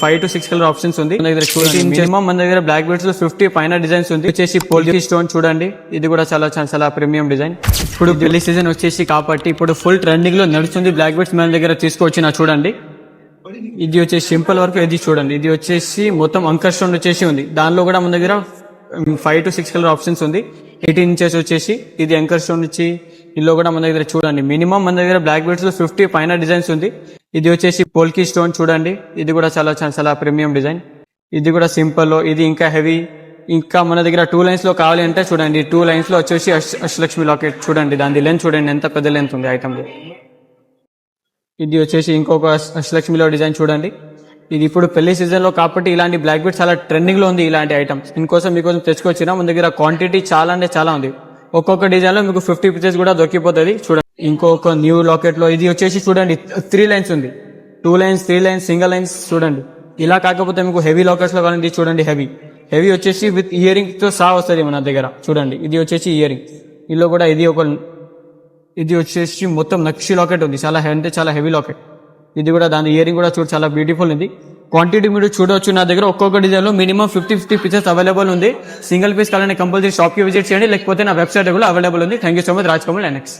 Five to six colour options ఉంది. మన దగ్గర చూడండి మినిమం మన దగ్గర బ్లాక్ బెల్ట్స్లో ఫిఫ్టీ పైన డిజైన్స్ ఉంది. వచ్చేసి పోల్కి స్టోన్ చూడండి ఇది కూడా చాలా చాలా చాలా ప్రీమియం డిజైన్ ఇప్పుడు పెళ్ళి సీజన్ వచ్చేసి కాబట్టి ఇప్పుడు ఫుల్ ట్రెండింగ్లో నడుస్తుంది బ్లాక్ బెల్ట్స్ మన దగ్గర తీసుకొచ్చిన చూడండి. ఇది వచ్చేసి సింపుల్ వర్క్ ఇది చూడండి ఇది వచ్చేసి మొత్తం అంకర్ స్టోన్ వచ్చేసి ఉంది. దానిలో కూడా మన దగ్గర five to six colour options ఉంది. ఎయిటీన్ ఇంచెస్ వచ్చేసి ఇది అంకర్ స్టోన్ వచ్చి ఇందులో కూడా మన దగ్గర చూడండి మినిమం మన దగ్గర బ్లాక్ బెల్ట్స్లో ఫిఫ్టీ పైన డిజైన్స్ ఉంది. ఇది వచ్చేసి పోల్కి స్టోన్ చూడండి. ఇది కూడా చాలా చాలా ప్రీమియం డిజైన్. ఇది కూడా సింపుల్ ఇది ఇంకా హెవీ. ఇంకా మన దగ్గర టూ లైన్స్లో కావాలి అంటే చూడండి. టూ లైన్స్లో వచ్చేసి అష్టలక్ష్మి లాకెట్ చూడండి. దాని లెంత్ చూడండి. ఎంత పెద్ద లెంత్ ఉంది ఐటమ్లో ఇది వచ్చేసి ఇంకొక అష్టలక్ష్మిలో డిజైన్ చూడండి. ఇది ఇప్పుడు పెళ్ళి సీజన్లో కాబట్టి ఇలాంటి బ్లాక్ బీట్ చాలా ట్రెండింగ్లో ఉంది ఇలాంటి ఐటమ్స్ ఇంకోసం మీకోసం తెచ్చుకొచ్చిన. మన దగ్గర క్వాంటిటీ చాలా అంటే చాలా ఉంది. ఒక్కొక్క డిజైన్లో మీకు ఫిఫ్టీ పీసెస్ కూడా దొరికిపోతుంది. చూడండి. ఇంకొక న్యూ లాకెట్లో ఇది వచ్చేసి చూడండి త్రీ లైన్స్ ఉంది. Two lines three lines single lines చూడండి. ఇలా కాకపోతే మీకు హెవీ లాకెట్స్లో కావాలంటే ఇది చూడండి హెవీ హెవీ వచ్చేసి విత్ ఇయరింగ్తో సా వస్తుంది మన దగ్గర. చూడండి ఇది వచ్చేసి ఇయరింగ్ ఇందులో కూడా ఇది ఒక ఇది వచ్చేసి మొత్తం నక్షి లాకెట్ ఉంది. చాలా హె- అంటే చాలా హెవీ లాకెట్ ఇది కూడా దాని ఇయరింగ్ కూడా చూడు చాలా బ్యూటిఫుల్ ఉంది. క్వాంటిటీ మీరు చూడవచ్చు నా దగ్గర. ఒక్కొక్క డిజైన్లో minimum fifty fifty pieces available ఉంది. సింగిల్ పీస్ కావాలంటే కంపల్సరీ షాప్కి విజిట్ చేయండి. లేకపోతే నా వెబ్సైట్ కూడా అవైలబుల్ ఉంది. Thank you so much Raj Kamal NX